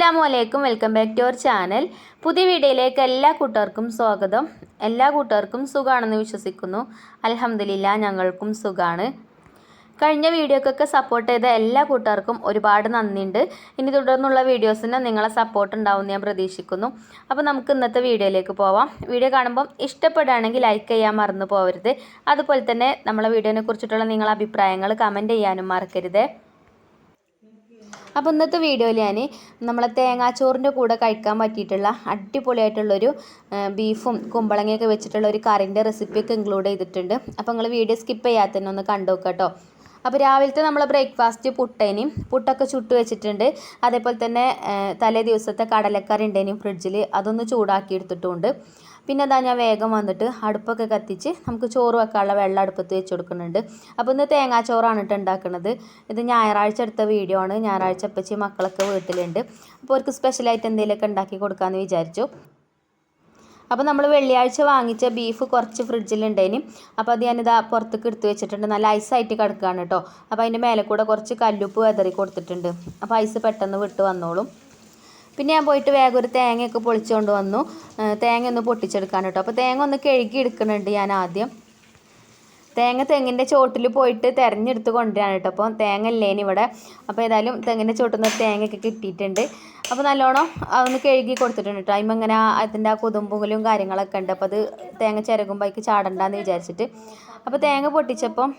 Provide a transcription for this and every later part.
അസ്സാമു അലൈക്കും welcome back to our channel. പുതിയ വീഡിയോയിലേക്ക് എല്ലാ കൂട്ടുകാർക്കും സ്വാഗതം. എല്ലാ കൂട്ടുകാർക്കും സുഖമാണെന്ന് വിശ്വസിക്കുന്നു. അലഹമില്ല ഞങ്ങൾക്കും സുഖമാണ് കഴിഞ്ഞ വീഡിയോക്കൊക്കെ സപ്പോർട്ട് ചെയ്ത എല്ലാ കൂട്ടുകാർക്കും ഒരുപാട് നന്ദിയുണ്ട്. ഇനി തുടർന്നുള്ള വീഡിയോസിന് നിങ്ങളെ സപ്പോർട്ട് ഉണ്ടാവും ഞാൻ പ്രതീക്ഷിക്കുന്നു. അപ്പോൾ നമുക്ക് ഇന്നത്തെ വീഡിയോയിലേക്ക് പോവാം. വീഡിയോ കാണുമ്പം ഇഷ്ടപ്പെടുകയാണെങ്കിൽ ലൈക്ക് ചെയ്യാൻ മറന്നു പോകരുത് അതുപോലെ തന്നെ നമ്മളെ വീഡിയോനെ കുറിച്ചിട്ടുള്ള നിങ്ങളെ അഭിപ്രായങ്ങൾ കമന്റ് ചെയ്യാനും മറക്കരുത്. അപ്പോൾ ഇന്നത്തെ വീഡിയോയിൽ ഞാൻ നമ്മളെ തേങ്ങാച്ചോറിന്റെ കൂടെ കഴിക്കാൻ പറ്റിയിട്ടുള്ള അടിപൊളിയായിട്ടുള്ളൊരു ബീഫും കുമ്പളങ്ങയൊക്കെ വെച്ചിട്ടുള്ള ഒരു കറിന്റെ റെസിപ്പിയൊക്കെ ഇൻക്ലൂഡ് ചെയ്തിട്ടുണ്ട്. അപ്പോൾ നിങ്ങൾ വീഡിയോ സ്കിപ്പ് ചെയ്യാത്തന്നെ ഒന്ന് കണ്ടു നോക്കാം കേട്ടോ. അപ്പോൾ രാവിലത്തെ നമ്മൾ ബ്രേക്ക്ഫാസ്റ്റ് പുട്ടേനും പുട്ടൊക്കെ ചുട്ട് വെച്ചിട്ടുണ്ട്. അതേപോലെ തന്നെ തലേ ദിവസത്തെ കടലക്കറി ഉണ്ടേനും ഫ്രിഡ്ജിൽ അതൊന്ന് ചൂടാക്കി എടുത്തിട്ടുമുണ്ട് പിന്നെ അതാ ഞാൻ വേഗം വന്നിട്ട് അടുപ്പൊക്കെ കത്തിച്ച് നമുക്ക് ചോറ് വെക്കാനുള്ള വെള്ളം അടുപ്പത്ത് വെച്ച് കൊടുക്കുന്നുണ്ട്. അപ്പോൾ ഇന്ന് തേങ്ങാച്ചോറാണ് കേട്ടോ ഉണ്ടാക്കുന്നത് ഇത് ഞായറാഴ്ച എടുത്ത വീഡിയോ ആണ്. ഞായറാഴ്ച അപ്പച്ചി മക്കളൊക്കെ വീട്ടിലുണ്ട്. അപ്പോൾ അവർക്ക് സ്പെഷ്യലായിട്ട് എന്തെങ്കിലുമൊക്കെ ഉണ്ടാക്കി കൊടുക്കാമെന്ന് വിചാരിച്ചു. അപ്പോൾ നമ്മൾ വെള്ളിയാഴ്ച വാങ്ങിച്ച ബീഫ് കുറച്ച് ഫ്രിഡ്ജിലുണ്ടേനി അപ്പോൾ അത് ഞാനിതാ പുറത്തേക്ക് എടുത്ത് വെച്ചിട്ടുണ്ട്. നല്ല ഐസായിട്ട് കിടക്കുകയാണ് കേട്ടോ അപ്പോൾ അതിന്റെ മേലെ കൂടെ കുറച്ച് കല്ലുപ്പ് വെതറി കൊടുത്തിട്ടുണ്ട്. അപ്പോൾ ഐസ് പെട്ടെന്ന് വിട്ട് വന്നോളും. പിന്നെ ഞാൻ പോയിട്ട് വേഗം ഒരു തേങ്ങയൊക്കെ പൊളിച്ചുകൊണ്ട് വന്നു. തേങ്ങ ഒന്ന് പൊട്ടിച്ചെടുക്കാൻ കേട്ടോ അപ്പോൾ തേങ്ങ ഒന്ന് കഴുകി എടുക്കുന്നുണ്ട് ഞാൻ ആദ്യം. തേങ്ങ തെങ്ങിന്റെ ചോട്ടിൽ പോയിട്ട് തിരഞ്ഞെടുത്ത് കൊണ്ടുവരാണ് കേട്ടോ അപ്പോൾ തേങ്ങ ഇല്ലേനിവിടെ അപ്പോൾ ഏതായാലും തെങ്ങിന്റെ ചോട്ടിൽ നിന്ന് തേങ്ങയൊക്കെ കിട്ടിയിട്ടുണ്ട്. അപ്പോൾ നല്ലോണം അതൊന്ന് കഴുകി കൊടുത്തിട്ടുണ്ട് കേട്ടോ അതിമ്പോൾ ഇങ്ങനെ അതിന്റെ ആ കൊതുമ്പുകളും കാര്യങ്ങളൊക്കെ ഉണ്ട്. അപ്പോൾ അത് തേങ്ങ ചിരകുമ്പോൾ അതിക്ക് ചാടണ്ടെന്ന് വിചാരിച്ചിട്ട്. അപ്പോൾ തേങ്ങ പൊട്ടിച്ചപ്പം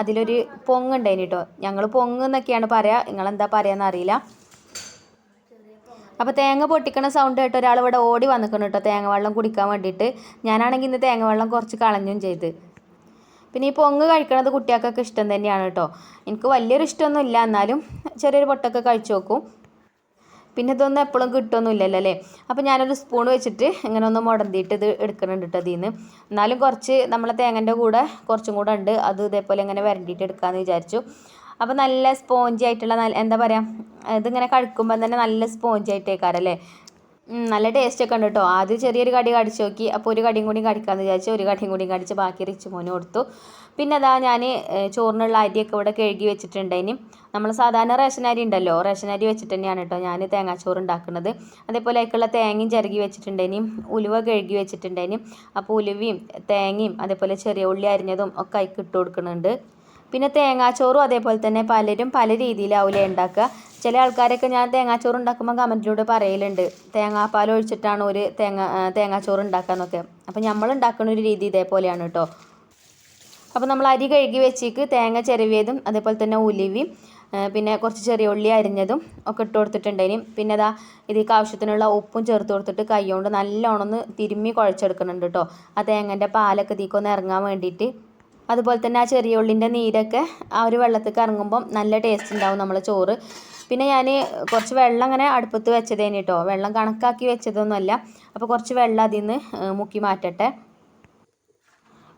അതിലൊരു പൊങ്ങ് ഉണ്ടായിന് കേട്ടോ ഞങ്ങൾ പൊങ്ങ് എന്നൊക്കെയാണ് പറയുക നിങ്ങളെന്താ പറയുക അറിയില്ല. അപ്പോൾ തേങ്ങ പൊട്ടിക്കണ സൗണ്ട് കേട്ടോ ഒരാൾ ഇവിടെ ഓടി വന്നിക്കണം കേട്ടോ തേങ്ങ വെള്ളം കുടിക്കാൻ വേണ്ടിയിട്ട് ഞാനാണെങ്കിൽ ഇന്ന് തേങ്ങ വെള്ളം കുറച്ച് കളഞ്ഞും ചെയ്ത്. പിന്നെ ഈ പൊങ്ങ് കഴിക്കണത് കുട്ടികൾക്കൊക്കെ ഇഷ്ടം തന്നെയാണ് കേട്ടോ എനിക്ക് വലിയൊരു ഇഷ്ടമൊന്നും ഇല്ല എന്നാലും ചെറിയൊരു പൊട്ടൊക്കെ കഴിച്ചു നോക്കും. പിന്നെ ഇതൊന്നും എപ്പോഴും കിട്ടുമൊന്നുമില്ലല്ലോ അല്ലേ? അപ്പോൾ ഞാനൊരു സ്പൂൺ വെച്ചിട്ട് ഇങ്ങനെ ഒന്ന് മുടന്തിയിട്ട് ഇത് എടുക്കുന്നുണ്ട് കേട്ടോ അതിൽ നിന്ന് എന്നാലും കുറച്ച് നമ്മളെ തേങ്ങന്റെ കൂടെ കുറച്ചും കൂടെ ഉണ്ട്. അത് ഇതേപോലെ ഇങ്ങനെ വരണ്ടിയിട്ട് എടുക്കാമെന്ന് വിചാരിച്ചു. അപ്പോൾ നല്ല സ്പോഞ്ചി ആയിട്ടുള്ള നല്ല എന്താ പറയുക ഇതിങ്ങനെ കഴിക്കുമ്പോൾ തന്നെ നല്ല സ്പോഞ്ചി ആയിട്ടേക്കാരല്ലേ? ഉം, നല്ല ടേസ്റ്റ് ഒക്കെ ഉണ്ട് കേട്ടോ ആദ്യം ചെറിയൊരു കടി കടിച്ചു നോക്കി. അപ്പോൾ ഒരു കടിയും കൂടി കടിക്കാമെന്ന് വിചാരിച്ചു ഒരു കടിയും കൂടി കടിച്ച് ബാക്കി റിച്ച് മോന് കൊടുത്തു. പിന്നെ അതാ ഞാൻ ചോറിനുള്ള അരിയൊക്കെ ഇവിടെ കഴുകി വെച്ചിട്ടുണ്ട്. ഇനി നമ്മൾ സാധാരണ റേഷൻ അരി ഉണ്ടല്ലോ റേഷൻ അരി വെച്ചിട്ട് തന്നെയാണ് കേട്ടോ ഞാൻ തേങ്ങാച്ചോറ് ഉണ്ടാക്കുന്നത്. അതേപോലെ അതിലേക്കുള്ള തേങ്ങയും ചിരകി ഇനി ഉലുവ കഴുകി വെച്ചിട്ടുണ്ട്. ഇനി അപ്പോൾ ഉലുവയും തേങ്ങയും അതേപോലെ ചെറിയ ഉള്ളി അരിഞ്ഞതും ഒക്കെ അതിക്ക് ഇട്ട് കൊടുക്കുന്നുണ്ട്. പിന്നെ തേങ്ങാച്ചോറും അതേപോലെ തന്നെ പലരും പല രീതിയിലാവില്ലേ ഉണ്ടാക്കുക. ചില ആൾക്കാരൊക്കെ ഞാൻ തേങ്ങാച്ചോറ് ഉണ്ടാക്കുമ്പോൾ കമന്റിലൂടെ പറയലുണ്ട്. തേങ്ങാപ്പാൽ ഒഴിച്ചിട്ടാണ് ഒരു തേങ്ങ തേങ്ങാച്ചോറ് തേങ്ങാച്ചോറ് ഉണ്ടാക്കാന്നൊക്കെ അപ്പോൾ നമ്മൾ ഉണ്ടാക്കുന്ന ഒരു രീതി ഇതേപോലെയാണ് കേട്ടോ. അപ്പോൾ നമ്മൾ അരി കഴുകി വെച്ചേക്ക് തേങ്ങ ചിരവിയതും അതേപോലെ തന്നെ ഉലുവയും പിന്നെ കുറച്ച് ചെറിയ ഉള്ളി അരിഞ്ഞതും ഒക്കെ ഇട്ട് കൊടുത്തിട്ടുണ്ടേനും പിന്നെ അതാ ഇതിലേക്ക് ആവശ്യത്തിനുള്ള ഉപ്പും ചേർത്ത് കൊടുത്തിട്ട് കൈ കൊണ്ട് നല്ലോണം ഒന്ന് തിരുമ്മി കുഴച്ചെടുക്കുന്നുണ്ട് കേട്ടോ ആ തേങ്ങന്റെ പാലൊക്കെ ഇതിലേക്ക് ഒന്ന് ഇറങ്ങാൻ വേണ്ടിയിട്ട്. അതുപോലെ തന്നെ ആ ചെറിയ ഉള്ളിന്റെ നീരൊക്കെ ആ ഒരു വെള്ളത്തേക്ക് ഇറങ്ങുമ്പം നല്ല ടേസ്റ്റ് ഉണ്ടാവും നമ്മളെ ചോറ്. പിന്നെ ഞാൻ കുറച്ച് വെള്ളം അങ്ങനെ അടുപ്പത്ത് വെച്ചതേന് കേട്ടോ വെള്ളം കണക്കാക്കി വെച്ചതൊന്നുമല്ല. അപ്പോൾ കുറച്ച് വെള്ളം അതിൽ നിന്ന് മുക്കി മാറ്റട്ടെ.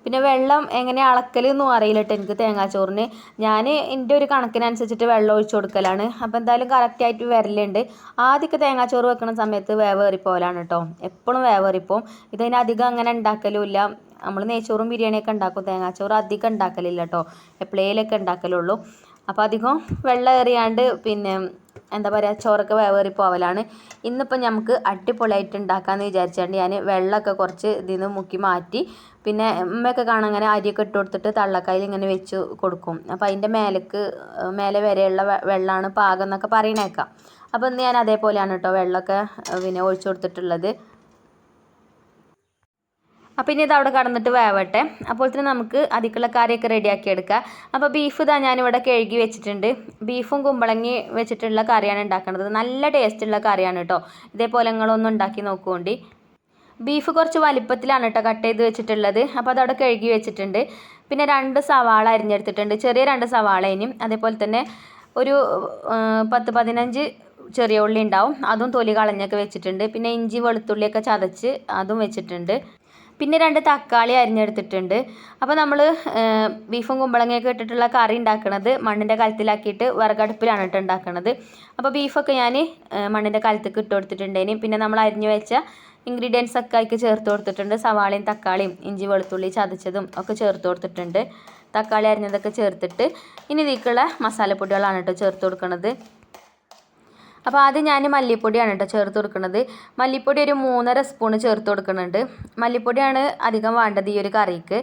പിന്നെ വെള്ളം എങ്ങനെ അളക്കലൊന്നും അറിയില്ല കേട്ടോ എനിക്ക് തേങ്ങാച്ചോറിന്. ഞാൻ എന്റെ ഒരു കണക്കിനനുസരിച്ചിട്ട് വെള്ളം ഒഴിച്ചു കൊടുക്കലാണ്. അപ്പോൾ എന്തായാലും കറക്റ്റായിട്ട് വരലുണ്ട്. ആദ്യമൊക്കെ തേങ്ങാച്ചോറ് വെക്കുന്ന സമയത്ത് വേവേറിപ്പോലാണ് കേട്ടോ എപ്പോഴും വേവേറിപ്പോവും. ഇതിനധികം അങ്ങനെ ഉണ്ടാക്കലുമില്ല നമ്മൾ നെയ്ച്ചോറും ബിരിയാണിയൊക്കെ ഉണ്ടാക്കും തേങ്ങാച്ചോറ് അധികം ഉണ്ടാക്കലില്ല കേട്ടോ എപ്പോഴേലൊക്കെ ഉണ്ടാക്കലുള്ളൂ അപ്പോൾ അധികം വെള്ളം ഏറിയാണ്ട് പിന്നെ എന്താ പറയുക ചോറൊക്കെ വേവേറി പോവലാണ്. ഇന്നിപ്പോൾ നമുക്ക് അടിപൊളിയായിട്ട് ഉണ്ടാക്കാമെന്ന് വിചാരിച്ചുകൊണ്ട് ഞാൻ വെള്ളമൊക്കെ കുറച്ച് ഇതിൽ നിന്ന് മുക്കി മാറ്റി പിന്നെ ഉമ്മയൊക്കെ കാണാൻ അങ്ങനെ അരിയൊക്കെ ഇട്ട് കൊടുത്തിട്ട് തള്ളക്കായിൽ ഇങ്ങനെ വെച്ച് കൊടുക്കും. അപ്പോൾ അതിന്റെ മേലേക്ക് മേലെ വരെയുള്ള വെള്ളമാണ് പാകം എന്നൊക്കെ പറയണേക്കാം. അപ്പോൾ ഇന്ന് ഞാൻ അതേപോലെയാണ് കേട്ടോ വെള്ളമൊക്കെ പിന്നെ ഒഴിച്ചു കൊടുത്തിട്ടുള്ളത്. അപ്പോൾ ഇനി ഇത് അവിടെ കടന്നിട്ട് വേവട്ടെ. അപ്പോൾ തന്നെ നമുക്ക് അതിക്കുള്ള കറിയൊക്കെ റെഡിയാക്കി എടുക്കാം. അപ്പോൾ ബീഫ് ഇതാ ഞാനിവിടെ കഴുകി വെച്ചിട്ടുണ്ട്. ബീഫും കുമ്പളങ്ങി വെച്ചിട്ടുള്ള കറിയാണ് ഉണ്ടാക്കുന്നത് നല്ല ടേസ്റ്റുള്ള കറിയാണ് കേട്ടോ ഇതേപോലെ നിങ്ങളൊന്നും ഉണ്ടാക്കി നോക്കുകൊണ്ടി ബീഫ് കുറച്ച് വലിപ്പത്തിലാണ് കേട്ടോ കട്ട് ചെയ്ത് വെച്ചിട്ടുള്ളത്. അപ്പോൾ അതവിടെ കഴുകി വെച്ചിട്ടുണ്ട്. പിന്നെ രണ്ട് സവാള അരിഞ്ഞെടുത്തിട്ടുണ്ട്. ചെറിയ രണ്ട് സവാളേനും അതേപോലെ തന്നെ ഒരു പത്ത് പതിനഞ്ച് ചെറിയ ഉള്ളി ഉണ്ടാവും. അതും തൊലി കളഞ്ഞൊക്കെ വെച്ചിട്ടുണ്ട്. പിന്നെ ഇഞ്ചി വെളുത്തുള്ളിയൊക്കെ ചതച്ച് അതും വെച്ചിട്ടുണ്ട്. പിന്നെ രണ്ട് തക്കാളി അരിഞ്ഞെടുത്തിട്ടുണ്ട്. അപ്പോൾ നമ്മൾ ബീഫും കുമ്പളങ്ങയൊക്കെ ഇട്ടിട്ടുള്ള കറി ഉണ്ടാക്കുന്നത് മണ്ണിന്റെ കലത്തിലാക്കിയിട്ട് വിറകടുപ്പിലാണ് കേട്ടോ ഉണ്ടാക്കുന്നത് അപ്പോൾ ബീഫൊക്കെ ഞാൻ മണ്ണിന്റെ കലത്തേക്ക് ഇട്ട് കൊടുത്തിട്ടുണ്ടേനും പിന്നെ നമ്മൾ അരിഞ്ഞു വെച്ച ഇൻഗ്രീഡിയൻസ് ഒക്കെ അതിക്ക് ചേർത്ത് കൊടുത്തിട്ടുണ്ട്. സവാളയും തക്കാളിയും ഇഞ്ചി വെളുത്തുള്ളി ചതച്ചതും ഒക്കെ ചേർത്ത് കൊടുത്തിട്ടുണ്ട്. തക്കാളി അരിഞ്ഞതൊക്കെ ചേർത്തിട്ട് ഇനി ഇതിലേക്കുള്ള മസാലപ്പൊടികളാണ് കേട്ടോ ചേർത്ത് കൊടുക്കുന്നത് അപ്പോൾ ആദ്യം ഞാൻ മല്ലിപ്പൊടിയാണ് കേട്ടോ ചേർത്ത് കൊടുക്കുന്നത്. മല്ലിപ്പൊടി ഒരു മൂന്നര സ്പൂണ് ചേർത്ത് കൊടുക്കുന്നുണ്ട്. മല്ലിപ്പൊടിയാണ് അധികം വേണ്ടത് ഈ ഒരു കറിക്ക്.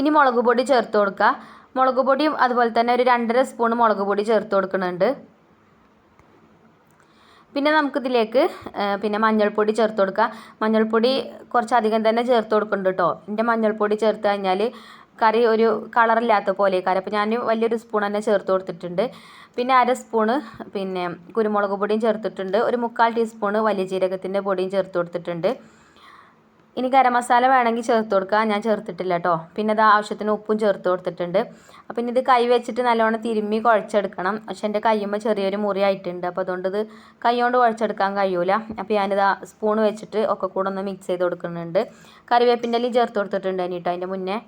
ഇനി മുളക് പൊടി ചേർത്ത് കൊടുക്കുക. മുളക് പൊടിയും അതുപോലെ തന്നെ ഒരു രണ്ടര സ്പൂൺ മുളക് പൊടി ചേർത്ത് കൊടുക്കുന്നുണ്ട്. പിന്നെ നമുക്കിതിലേക്ക് പിന്നെ മഞ്ഞൾപ്പൊടി ചേർത്ത് കൊടുക്കുക. മഞ്ഞൾപ്പൊടി കുറച്ചധികം തന്നെ ചേർത്ത് കൊടുക്കുന്നുണ്ട് കേട്ടോ. എന്റെ മഞ്ഞൾപ്പൊടി ചേർത്ത് കഴിഞ്ഞാൽ കറി ഒരു കളറില്ലാത്ത പോലെ കറി അപ്പോൾ ഞാൻ വലിയൊരു സ്പൂൺ തന്നെ ചേർത്ത് കൊടുത്തിട്ടുണ്ട്. പിന്നെ അര സ്പൂണ് പിന്നെ കുരുമുളക് പൊടിയും ചേർത്തിട്ടുണ്ട്. ഒരു മുക്കാൽ ടീസ്പൂണ് വലിയ ജീരകത്തിന്റെ പൊടിയും ചേർത്ത് കൊടുത്തിട്ടുണ്ട്. ഇനി ഗരം മസാല വേണമെങ്കിൽ ചേർത്ത് കൊടുക്കുക ഞാൻ ചേർത്തിട്ടില്ല കേട്ടോ പിന്നെ അത് ആവശ്യത്തിന് ഉപ്പും ചേർത്ത് കൊടുത്തിട്ടുണ്ട്. അപ്പം ഇനി ഇത് കൈ വെച്ചിട്ട് നല്ലോണം തിരുമ്മി കുഴച്ചെടുക്കണം. പക്ഷെ എന്റെ കയ്യുമ്പോൾ ചെറിയൊരു മുറി ആയിട്ടുണ്ട്. അപ്പോൾ അതുകൊണ്ട് ഇത് കൈ കൊണ്ട് കുഴച്ചെടുക്കാൻ കഴിയൂല. അപ്പോൾ ഞാനിത് സ്പൂൺ വെച്ചിട്ട് ഒക്കെ കൂടെ ഒന്ന് മിക്സ് ചെയ്ത് കൊടുക്കുന്നുണ്ട്. കറിവേപ്പിന്റെ ഇലയും ചേർത്ത് കൊടുത്തിട്ടുണ്ട് കേട്ടോ അതിന്റെ മുന്നേ.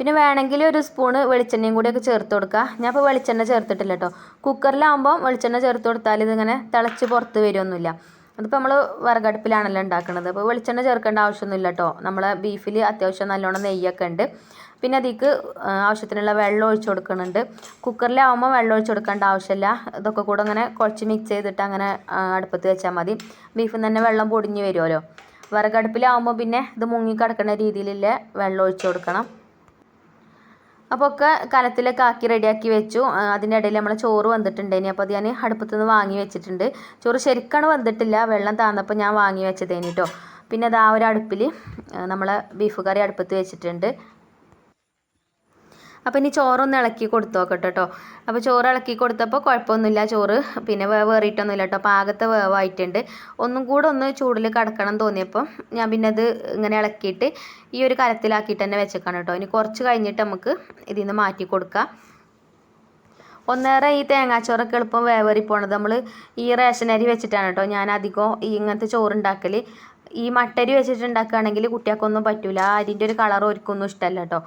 പിന്നെ വേണമെങ്കിൽ ഒരു സ്പൂണ് വെളിച്ചെണ്ണയും കൂടിയൊക്കെ ചേർത്ത് കൊടുക്കുക. ഞാൻ ഇപ്പോൾ വെളിച്ചെണ്ണ ചേർത്തിട്ടില്ല കേട്ടോ കുക്കറിലാകുമ്പോൾ വെളിച്ചെണ്ണ ചേർത്ത് കൊടുത്താൽ ഇതിങ്ങനെ തിളച്ച് പുറത്ത് വരുമൊന്നുമില്ല അതിപ്പോൾ നമ്മൾ വിറകടുപ്പിലാണല്ലോ ഉണ്ടാക്കുന്നത് അപ്പോൾ വെളിച്ചെണ്ണ ചേർക്കേണ്ട ആവശ്യമൊന്നുമില്ല കേട്ടോ നമ്മളെ ബീഫിൽ അത്യാവശ്യം നല്ലോണം നെയ്യൊക്കെ ഉണ്ട്. പിന്നെ അതിക്ക് ആവശ്യത്തിനുള്ള വെള്ളം ഒഴിച്ച് കൊടുക്കുന്നുണ്ട് കുക്കറിലാവുമ്പോൾ വെള്ളം ഒഴിച്ച് കൊടുക്കേണ്ട ആവശ്യമില്ല. ഇതൊക്കെ കൂടെ അങ്ങനെ കുഴച്ച് മിക്സ് ചെയ്തിട്ട് അങ്ങനെ അടുപ്പത്ത് വെച്ചാൽ മതി. ബീഫിൽ തന്നെ വെള്ളം പൊടിഞ്ഞ് വരുമല്ലോ വിറകടുപ്പിലാവുമ്പോൾ പിന്നെ ഇത് മുങ്ങി കിടക്കുന്ന രീതിയിലുള്ള വെള്ളം ഒഴിച്ച് കൊടുക്കണം. അപ്പോൾ ഒക്കെ കലത്തിലൊക്കെ ആക്കി റെഡിയാക്കി വെച്ചു. അതിന്റെ ഇടയിൽ നമ്മൾ ചോറ് വന്നിട്ടുണ്ടേനി അപ്പോൾ അത് ഞാൻ അടുപ്പത്തു നിന്ന് വാങ്ങി വെച്ചിട്ടുണ്ട്. ചോറ് ശരിക്കാണ് വന്നിട്ടില്ല. വെള്ളം താന്നപ്പോൾ ഞാൻ വാങ്ങി വെച്ചതേനി കേട്ടോ പിന്നെ അത് ആ ഒരു അടുപ്പിൽ നമ്മളെ ബീഫ് കറി അടുപ്പത്ത് വെച്ചിട്ടുണ്ട്. അപ്പോൾ ഇനി ചോറൊന്ന് ഇളക്കി കൊടുത്തു നോക്കട്ടെ കേട്ടോ അപ്പോൾ ചോറ് ഇളക്കി കൊടുത്തപ്പോൾ കുഴപ്പമൊന്നുമില്ല ചോറ്. പിന്നെ വേറിയിട്ടൊന്നുമില്ല കേട്ടോ പാകത്തെ വേവായിട്ടുണ്ട്. ഒന്നും കൂടെ ഒന്ന് ചൂടിൽ കിടക്കണം തോന്നിയപ്പോൾ ഞാൻ പിന്നെ അത് ഇങ്ങനെ ഇളക്കിയിട്ട് ഈ ഒരു കലത്തിലാക്കിയിട്ട് തന്നെ വെച്ചേക്കാണ് കേട്ടോ ഇനി കുറച്ച് കഴിഞ്ഞിട്ട് നമുക്ക് ഇതിൽ നിന്ന് മാറ്റി കൊടുക്കാം. ഒന്നേറെ ഈ തേങ്ങാച്ചോറൊക്കെ എളുപ്പം വേവേറി പോണത് നമ്മൾ ഈ റേഷൻ അരി വെച്ചിട്ടാണ് കേട്ടോ ഞാൻ അധികം ഇങ്ങനത്തെ ചോറുണ്ടാക്കൽ ഈ മട്ടരി വെച്ചിട്ട് ഉണ്ടാക്കുകയാണെങ്കിൽ കുട്ടികൾക്കൊന്നും പറ്റില്ല ആ അരിന്റെ ഒരു കളർ ഒരിക്കൊന്നും ഇഷ്ടമല്ല കേട്ടോ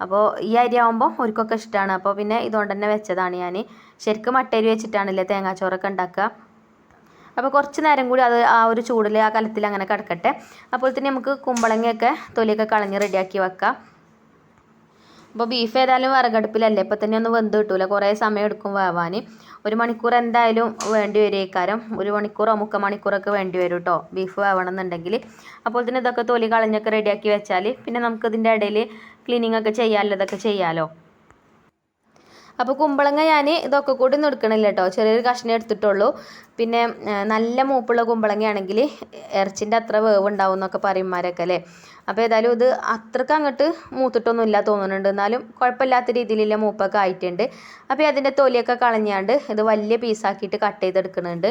അപ്പോൾ ഈ അരി ആകുമ്പോൾ ഒരുക്കൊക്കെ ഇഷ്ടമാണ് അപ്പോൾ പിന്നെ ഇതുകൊണ്ട് തന്നെ വെച്ചതാണ് ഞാൻ ശരിക്കും മട്ടരി വെച്ചിട്ടാണല്ലേ തേങ്ങാച്ചോറൊക്കെ ഉണ്ടാക്കുക അപ്പോൾ കുറച്ച് നേരം കൂടി അത് ആ ഒരു ചൂടിൽ ആ കലത്തിൽ അങ്ങനെ കിടക്കട്ടെ. അപ്പോൾ തന്നെ നമുക്ക് കുമ്പളങ്ങയൊക്കെ തൊലിയൊക്കെ കളഞ്ഞ് റെഡിയാക്കി വെക്കാം. അപ്പോൾ ബീഫ് ഏതായാലും വിറകടുപ്പിലല്ലേ? ഇപ്പോൾ തന്നെ ഒന്ന് വെന്ത് കിട്ടൂല. കുറേ സമയം എടുക്കും വേവാൻ ഒരു മണിക്കൂർ എന്തായാലും വേണ്ടി വരും ഒരു മണിക്കൂറോ മുക്കാൽ മണിക്കൂറൊക്കെ വേണ്ടി വരും കേട്ടോ ബീഫ് വേവണം എന്നുണ്ടെങ്കിൽ അപ്പോൾ തന്നെ ഇതൊക്കെ തൊലി കളഞ്ഞൊക്കെ റെഡിയാക്കി വെച്ചാൽ പിന്നെ നമുക്കിതിന്റെ ഇടയിൽ ക്ലീനിങ് ഒക്കെ ചെയ്യാമല്ലോ ഇതൊക്കെ ചെയ്യാമല്ലോ അപ്പോൾ കുമ്പളങ്ങ ഞാൻ ഇതൊക്കെ കൂടി ഒന്നും കേട്ടോ ചെറിയൊരു കഷ്ണം എടുത്തിട്ടുള്ളൂ. പിന്നെ നല്ല മൂപ്പുള്ള കുമ്പളങ്ങയാണെങ്കിൽ ഇറച്ചിന്റെ അത്ര വേവ് ഉണ്ടാവും എന്നൊക്കെ പറയുമാരൊക്കെ അല്ലേ? അപ്പോൾ ഏതായാലും ഇത് അത്രയ്ക്ക് അങ്ങോട്ട് മൂത്തിട്ടൊന്നുമില്ല തോന്നുന്നുണ്ട്. എന്നാലും കുഴപ്പമില്ലാത്ത രീതിയിലുള്ള മൂപ്പൊക്കെ ആയിട്ടുണ്ട്. അപ്പോൾ അതിന്റെ തൊലിയൊക്കെ കളഞ്ഞാണ്ട് ഇത് വലിയ പീസാക്കിയിട്ട് കട്ട് ചെയ്തെടുക്കുന്നുണ്ട്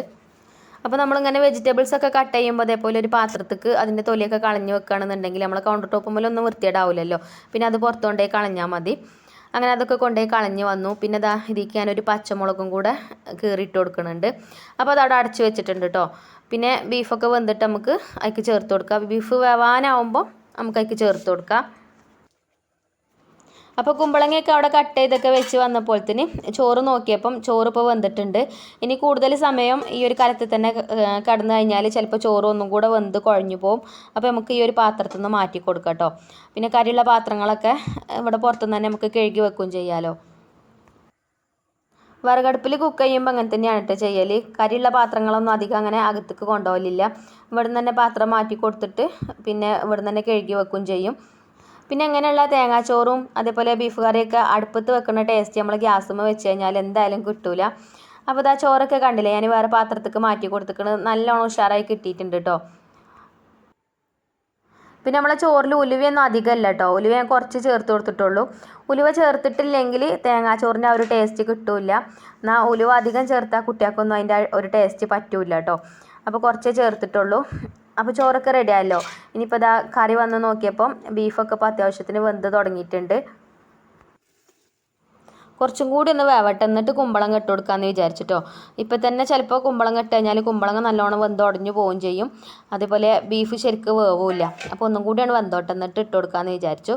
അപ്പോൾ നമ്മളിങ്ങനെ വെജിറ്റബിൾസ് ഒക്കെ കട്ട് ചെയ്യുമ്പോൾ അതേപോലെ ഒരു പാത്രത്തേക്ക് അതിന്റെ തൊലിയൊക്കെ കളഞ്ഞ് വെക്കുകയാണെന്നുണ്ടെങ്കിൽ നമ്മൾ കൗണ്ടർ ടോപ്പ് മേലെ ഒന്നും വൃത്തിയേടാവില്ലല്ലോ പിന്നെ അത് പുറത്തുകൊണ്ടേ കളഞ്ഞാൽ മതി. അങ്ങനെ അതൊക്കെ കൊണ്ടുപോയി കളഞ്ഞ് വന്നു. പിന്നെ ദാ ഇതിക്ക് ഞാനൊരു പച്ചമുളകും കൂടെ കീറിയിട്ട് കൊടുക്കുന്നുണ്ട്. അപ്പോൾ അത് അവിടെ അടച്ച് വെച്ചിട്ടുണ്ട് കേട്ടോ പിന്നെ ബീഫൊക്കെ വെന്തിട്ട് നമുക്ക് അതിക്ക് ചേർത്ത് കൊടുക്കാം. ബീഫ് വേവാനാവുമ്പോൾ നമുക്ക് അതിക്ക് ചേർത്ത് കൊടുക്കാം. അപ്പോൾ കുമ്പളങ്ങയൊക്കെ അവിടെ കട്ട് ചെയ്തൊക്കെ വെച്ച് വന്നപ്പോഴത്തേന് ചോറ് നോക്കിയപ്പം ചോറ് ഇപ്പോൾ വെന്തിട്ടുണ്ട്. ഇനി കൂടുതൽ സമയം ഈ ഒരു കലത്തിൽ തന്നെ കടന്നു കഴിഞ്ഞാൽ ചിലപ്പോൾ ചോറ് ഒന്നും കൂടെ വെന്ത് കുഴഞ്ഞു പോകും അപ്പോൾ നമുക്ക് ഈ ഒരു പാത്രത്തിൽ നിന്ന് മാറ്റി കൊടുക്കാം കേട്ടോ പിന്നെ കരിയുള്ള പാത്രങ്ങളൊക്കെ ഇവിടെ പുറത്തുനിന്ന് തന്നെ നമുക്ക് കഴുകി വെക്കുകയും ചെയ്യാമല്ലോ വിറകടുപ്പിൽ കുക്ക് ചെയ്യുമ്പോൾ അങ്ങനെ തന്നെയാണ് കേട്ടോ ചെയ്യൽ കരിയുള്ള പാത്രങ്ങളൊന്നും അധികം അങ്ങനെ അകത്തേക്ക് കൊണ്ടുപോകലില്ല. ഇവിടെ നിന്ന് തന്നെ പാത്രം മാറ്റി കൊടുത്തിട്ട് പിന്നെ ഇവിടെ നിന്ന് തന്നെ കഴുകി വെക്കുകയും ചെയ്യും. പിന്നെ അങ്ങനെയുള്ള തേങ്ങാച്ചോറും അതേപോലെ ബീഫ് കറിയൊക്കെ അടുപ്പത്ത് വെക്കുന്ന ടേസ്റ്റ് നമ്മൾ ഗ്യാസുമ്മ വെച്ച് കഴിഞ്ഞാൽ എന്തായാലും കിട്ടൂല. അപ്പോൾ ഇതാ ചോറൊക്കെ കണ്ടില്ലേ? ഞാൻ വേറെ പാത്രത്തേക്ക് മാറ്റി കൊടുത്തിക്കണത് നല്ലോണം ഉഷാറായി കിട്ടിയിട്ടുണ്ട് കേട്ടോ പിന്നെ നമ്മളെ ചോറിൽ ഉലുവയൊന്നും അധികമല്ല കേട്ടോ ഉലുവ ഞാൻ കുറച്ച് ചേർത്ത് കൊടുത്തിട്ടുള്ളൂ. ഉലുവ ചേർത്തിട്ടില്ലെങ്കിൽ തേങ്ങാച്ചോറിന്റെ ആ ഒരു ടേസ്റ്റ് കിട്ടില്ല. എന്നാൽ ഉലുവ അധികം ചേർത്താൽ കുട്ടികൾക്കൊന്നും അതിന്റെ ഒരു ടേസ്റ്റ് പറ്റില്ല കേട്ടോ അപ്പോൾ കുറച്ചേ ചേർത്തിട്ടുള്ളൂ. അപ്പോൾ ചോറൊക്കെ റെഡി ആയല്ലോ. ഇനിയിപ്പോൾ ഇതാ കറി വന്ന് നോക്കിയപ്പം ബീഫൊക്കെ ഇപ്പോൾ അത്യാവശ്യത്തിന് വെന്ത് തുടങ്ങിയിട്ടുണ്ട്. കുറച്ചും കൂടി ഒന്ന് വേവട്ടെ എന്നിട്ട് കുമ്പളം കെട്ട് കൊടുക്കാമെന്ന് വിചാരിച്ചിട്ടോ. ഇപ്പം തന്നെ ചിലപ്പോൾ കുമ്പളം കെട്ട് കഴിഞ്ഞാൽ കുമ്പളങ്ങ നല്ലോണം വെന്ത് ഉടഞ്ഞു പോവുകയും ചെയ്യും. അതേപോലെ ബീഫ് ശരിക്ക് വേവില്ല. അപ്പോൾ ഒന്നും കൂടിയാണ് വെന്തോട്ടെ എന്നിട്ട് ഇട്ട് കൊടുക്കാമെന്ന് വിചാരിച്ചു.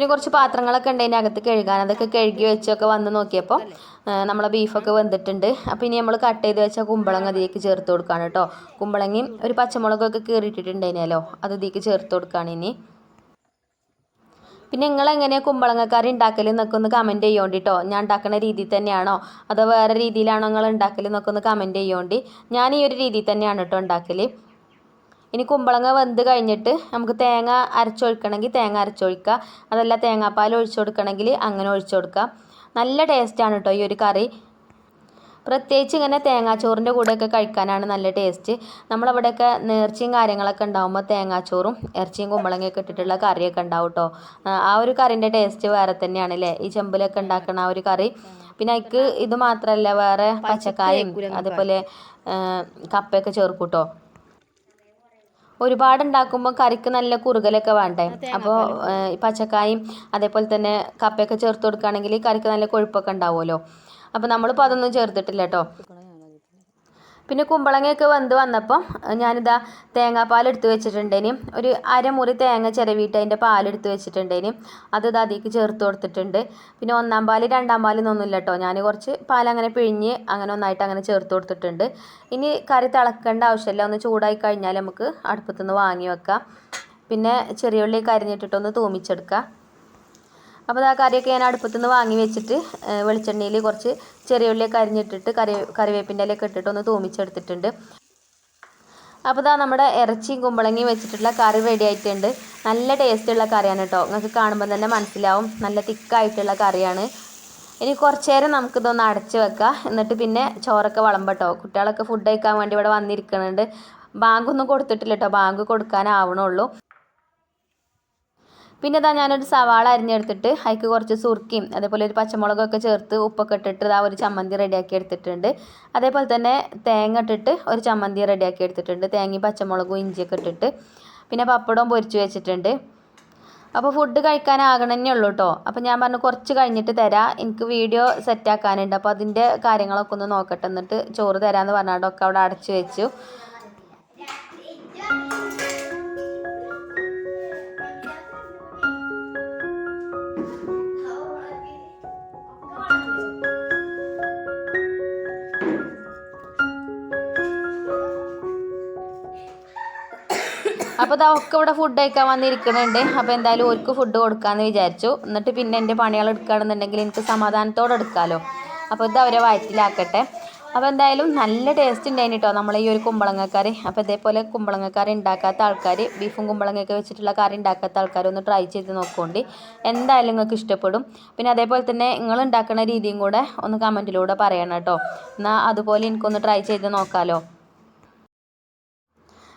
പിന്നെ കുറച്ച് പാത്രങ്ങളൊക്കെ ഉണ്ട് അതിന്റെ അകത്ത് കഴുകാൻ. അതൊക്കെ കഴുകി വെച്ചൊക്കെ വന്ന് നോക്കിയപ്പോൾ നമ്മളെ ബീഫൊക്കെ വെന്തിട്ടുണ്ട്. അപ്പോൾ ഇനി നമ്മൾ കട്ട് ചെയ്ത് വെച്ച കുമ്പളങ്ങ അതിലേക്ക് ചേർത്ത് കൊടുക്കുകയാണ് കേട്ടോ. കുമ്പളങ്ങയും ഒരു പച്ചമുളകൊക്കെ കീറിയിട്ടിട്ടുണ്ടായിരുന്നല്ലോ അത് ഇതിലേക്ക് ചേർത്ത് കൊടുക്കുകയാണ് ഇനി. പിന്നെ നിങ്ങൾ എങ്ങനെയാണ് കുമ്പളങ്ങക്കറി ഉണ്ടാക്കൽ എന്നൊക്കെ ഒന്ന് കമന്റ് ചെയ്യോണ്ടി കേട്ടോ ഞാൻ ഉണ്ടാക്കുന്ന രീതിയിൽ തന്നെയാണോ? അതോ വേറെ രീതിയിലാണോ നിങ്ങൾ ഉണ്ടാക്കൽ എന്നൊക്കെ ഒന്ന് കമന്റ് ചെയ്യോണ്ടി. ഞാൻ ഈ ഒരു രീതിയിൽ തന്നെയാണ് കേട്ടോ ഉണ്ടാക്കൽ ഇനി കുമ്പളങ്ങ വെന്ത് കഴിഞ്ഞിട്ട് നമുക്ക് തേങ്ങ അരച്ചൊഴിക്കണമെങ്കിൽ തേങ്ങ അരച്ചൊഴിക്കുക. അതല്ല തേങ്ങാപ്പാൽ ഒഴിച്ചു കൊടുക്കണമെങ്കിൽ അങ്ങനെ ഒഴിച്ചു കൊടുക്കുക. നല്ല ടേസ്റ്റാണ് കേട്ടോ ഈ ഒരു കറി. പ്രത്യേകിച്ച് ഇങ്ങനെ തേങ്ങാച്ചോറിന്റെ കൂടെയൊക്കെ കഴിക്കാനാണ് നല്ല ടേസ്റ്റ് നമ്മളവിടെയൊക്കെ നേർച്ചയും കാര്യങ്ങളൊക്കെ ഉണ്ടാകുമ്പോൾ തേങ്ങാച്ചോറും ഇറച്ചിയും കുമ്പളങ്ങയൊക്കെ ഇട്ടിട്ടുള്ള കറിയൊക്കെ ഉണ്ടാവും കേട്ടോ ആ ഒരു കറിന്റെ ടേസ്റ്റ് വേറെ തന്നെയാണ് അല്ലേ ഈ ചെമ്പിലൊക്കെ ഉണ്ടാക്കുന്ന ആ ഒരു കറി. പിന്നെ അതിക്ക് ഇത് മാത്രമല്ല വേറെ പച്ചക്കായും അതുപോലെ കപ്പയൊക്കെ ചേർക്കും കേട്ടോ ഒരുപാട് ഉണ്ടാക്കുമ്പോൾ കറിക്ക് നല്ല കുറുകലൊക്കെ വേണ്ടേ? അപ്പോൾ പച്ചക്കായും അതേപോലെ തന്നെ കപ്പയൊക്കെ ചേർത്ത് കൊടുക്കുകയാണെങ്കിൽ കറിക്ക് നല്ല കൊഴുപ്പൊക്കെ ഉണ്ടാവുമല്ലോ. അപ്പോൾ നമ്മളിപ്പോൾ അതൊന്നും ചേർത്തിട്ടില്ല കേട്ടോ. പിന്നെ കുമ്പളങ്ങയൊക്കെ വെന്ത് വന്നപ്പം ഞാനിതാ തേങ്ങാപ്പാൽ എടുത്ത് വെച്ചിട്ടുണ്ടേനും. ഒരു അരമുറി തേങ്ങ ചിരവിയിട്ട് അതിന്റെ പാലെടുത്ത് വെച്ചിട്ടുണ്ടേനും. അത് ഇത് അതിലേക്ക് ചേർത്ത് കൊടുത്തിട്ടുണ്ട്. പിന്നെ ഒന്നാം പാൽ രണ്ടാം പാൽ എന്നൊന്നുമില്ല കേട്ടോ ഞാൻ കുറച്ച് പാൽ അങ്ങനെ പിഴിഞ്ഞ് അങ്ങനെ ഒന്നായിട്ട് അങ്ങനെ ചേർത്ത് കൊടുത്തിട്ടുണ്ട്. ഇനി കറി തിളക്കേണ്ട ആവശ്യമില്ല. ഒന്ന് ചൂടായി കഴിഞ്ഞാൽ നമുക്ക് അടുപ്പത്തുനിന്ന് വാങ്ങി വെക്കാം. പിന്നെ ചെറിയ ഉള്ളി കരിഞ്ഞിട്ടിട്ടൊന്ന് തൂമിച്ചെടുക്കാം. അപ്പോൾ ആ കറിയൊക്കെ ഞാൻ അടുപ്പത്തു നിന്ന് വാങ്ങി വെച്ചിട്ട് വെളിച്ചെണ്ണയിൽ കുറച്ച് ചെറിയ ഉള്ളിയൊക്കെ അരിഞ്ഞിട്ടിട്ട് കറി കറിവേപ്പിന്റെ ഇലയൊക്കെ ഇട്ടിട്ട് ഒന്ന് തൂമിച്ചെടുത്തിട്ടുണ്ട്. അപ്പോൾ ഇതാ നമ്മുടെ ഇറച്ചിയും കുമ്പളങ്ങിയും വെച്ചിട്ടുള്ള കറി റെഡി ആയിട്ടുണ്ട്. നല്ല ടേസ്റ്റുള്ള കറിയാണ് കേട്ടോ നിങ്ങൾക്ക് കാണുമ്പോൾ തന്നെ മനസ്സിലാവും. നല്ല തിക്കായിട്ടുള്ള കറിയാണ്. ഇനി കുറച്ച് നേരം നമുക്കിതൊന്ന് അടച്ച് വെക്കാം. എന്നിട്ട് പിന്നെ ചോറൊക്കെ വിളമ്പട്ടോ കുട്ടികളൊക്കെ ഫുഡ് കഴിക്കാൻ വേണ്ടി ഇവിടെ വന്നിരിക്കുന്നുണ്ട്. ബാങ്കൊന്നും കൊടുത്തിട്ടില്ല കേട്ടോ ബാങ്ക് കൊടുക്കാനാവണുള്ളൂ. പിന്നെ ഇതാ ഞാനൊരു സവാള അരിഞ്ഞെടുത്തിട്ട് അതിക്ക് കുറച്ച് സുർക്കിയും അതേപോലെ ഒരു പച്ചമുളകൊക്കെ ചേർത്ത് ഉപ്പൊക്കെ ഇട്ടിട്ട് ഇതാ ഒരു ചമ്മന്തി റെഡിയാക്കി എടുത്തിട്ടുണ്ട്. അതേപോലെ തന്നെ തേങ്ങ ഇട്ടിട്ട് ഒരു ചമ്മന്തി റെഡിയാക്കി എടുത്തിട്ടുണ്ട്. തേങ്ങയും പച്ചമുളകും ഇഞ്ചിയൊക്കെ ഇട്ടിട്ട്. പിന്നെ പപ്പടവും പൊരിച്ച് വെച്ചിട്ടുണ്ട്. അപ്പോൾ ഫുഡ് കഴിക്കാനാകണമെന്നേ ഉള്ളൂ കേട്ടോ അപ്പോൾ ഞാൻ പറഞ്ഞു കുറച്ച് കഴിഞ്ഞിട്ട് തരാം. എനിക്ക് വീഡിയോ സെറ്റാക്കാനുണ്ട്. അപ്പോൾ അതിന്റെ കാര്യങ്ങളൊക്കെ ഒന്ന് നോക്കട്ടെ. എന്നിട്ട് ചോറ് തരാമെന്ന് പറഞ്ഞാണ്ടൊക്കെ അവിടെ അടച്ചു വെച്ചു. അപ്പോൾ ഇതാ ഒക്കെ ഇവിടെ ഫുഡ് കഴിക്കാൻ വന്നിരിക്കുന്നുണ്ട് അപ്പോൾ എന്തായാലും ഓർക്ക് ഫുഡ് കൊടുക്കാമെന്ന് വിചാരിച്ചു. എന്നിട്ട് പിന്നെ എന്റെ പണികൾ എടുക്കുകയാണെന്നുണ്ടെങ്കിൽ എനിക്ക് സമാധാനത്തോടെ എടുക്കാമല്ലോ അപ്പോൾ ഇത് അവരെ വയറ്റിലാക്കട്ടെ. അപ്പോൾ എന്തായാലും നല്ല ടേസ്റ്റ് ഉണ്ടായിന് കേട്ടോ നമ്മൾ ഈ ഒരു കുമ്പളങ്ങക്കറി അപ്പോൾ ഇതേപോലെ കുമ്പളങ്ങക്കറി ഉണ്ടാക്കാത്ത ആൾക്കാർ ബീഫും കുമ്പളങ്ങയൊക്കെ വെച്ചിട്ടുള്ള കറി ഉണ്ടാക്കാത്ത ആൾക്കാർ ഒന്ന് ട്രൈ ചെയ്ത് നോക്കുകൊണ്ട് എന്തായാലും നിങ്ങൾക്ക് ഇഷ്ടപ്പെടും. പിന്നെ അതേപോലെ തന്നെ നിങ്ങൾ ഉണ്ടാക്കുന്ന രീതിയും കൂടെ ഒന്ന് കമന്റിലൂടെ പറയണം കേട്ടോ എന്നാൽ അതുപോലെ എനിക്കൊന്ന് ട്രൈ ചെയ്ത് നോക്കാമല്ലോ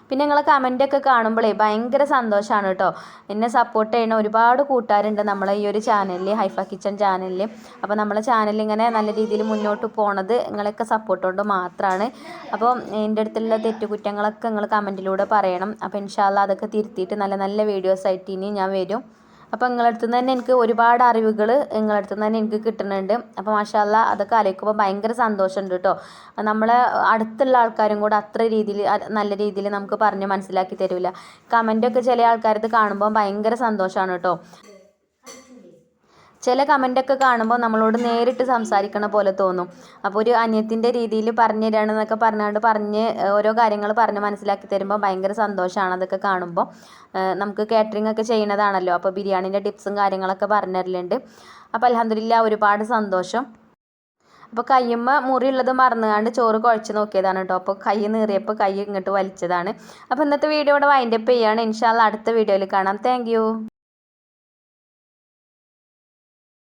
പിന്നെ നിങ്ങളെ കമന്റൊക്കെ കാണുമ്പോഴേ ഭയങ്കര സന്തോഷമാണ് കേട്ടോ. എന്നെ സപ്പോർട്ട് ചെയ്യുന്ന ഒരുപാട് കൂട്ടുകാരുണ്ട് നമ്മളെ ഈ ഒരു ചാനലിൽ ഹൈഫ കിച്ചൺ ചാനലിൽ അപ്പോൾ നമ്മളെ ചാനൽ ഇങ്ങനെ നല്ല രീതിയിൽ മുന്നോട്ട് പോണത് നിങ്ങളൊക്കെ സപ്പോർട്ട് കൊണ്ട് മാത്രമാണ് അപ്പോൾ എന്റെ അടുത്തുള്ള തെറ്റുകുറ്റങ്ങളൊക്കെ നിങ്ങൾ കമന്റിലൂടെ പറയണം. അപ്പോൾ ഇൻഷാല്ല അതൊക്കെ തിരുത്തിയിട്ട് നല്ല നല്ല വീഡിയോസ് ആയിട്ട് ഇനി ഞാൻ വരും. അപ്പോൾ നിങ്ങളടുത്ത് തന്നെ എനിക്ക് ഒരുപാട് അറിവുകൾ നിങ്ങളടുത്ത് തന്നെ എനിക്ക് കിട്ടുന്നുണ്ട്. അപ്പോൾ മാഷാല്ല അതൊക്കെ ആലോചിക്കുമ്പോൾ ഭയങ്കര സന്തോഷമുണ്ട് കേട്ടോ നമ്മളെ അടുത്തുള്ള ആൾക്കാരും കൂടെ അത്ര രീതിയിൽ നല്ല രീതിയിൽ നമുക്ക് പറഞ്ഞ് മനസ്സിലാക്കി തരില്ല കമന്റൊക്കെ ചില ആൾക്കാരത് കാണുമ്പോൾ ഭയങ്കര സന്തോഷമാണ് കേട്ടോ ചില കമന്റൊക്കെ കാണുമ്പോൾ നമ്മളോട് നേരിട്ട് സംസാരിക്കണ പോലെ തോന്നും. അപ്പോൾ ഒരു അന്യത്തിന്റെ രീതിയിൽ പറഞ്ഞു തരികയാണെന്നൊക്കെ പറഞ്ഞുകൊണ്ട് പറഞ്ഞ് ഓരോ കാര്യങ്ങൾ പറഞ്ഞ് മനസ്സിലാക്കി തരുമ്പോൾ ഭയങ്കര സന്തോഷമാണ് അതൊക്കെ കാണുമ്പോൾ നമുക്ക് കാറ്ററിംഗ് ഒക്കെ ചെയ്യണതാണല്ലോ അപ്പോൾ ബിരിയാണീന്റെ ടിപ്സും കാര്യങ്ങളൊക്കെ പറഞ്ഞു തരലുണ്ട് അപ്പോൾ അലഹമില്ല ഒരുപാട് സന്തോഷം. അപ്പോൾ കയ്യുമ്മ മുറിയുള്ളത് മറന്നുകൊണ്ട് ചോറ് കുഴച്ച് നോക്കിയതാണ് കേട്ടോ അപ്പോൾ കൈ നീറിയപ്പോൾ കൈ ഇങ്ങോട്ട് വലിച്ചതാണ്. അപ്പോൾ ഇന്നത്തെ വീഡിയോ ഇവിടെ വൈൻഡപ്പ് ചെയ്യുകയാണ് ഇൻഷാല്ല അടുത്ത വീഡിയോയിൽ കാണാം. താങ്ക്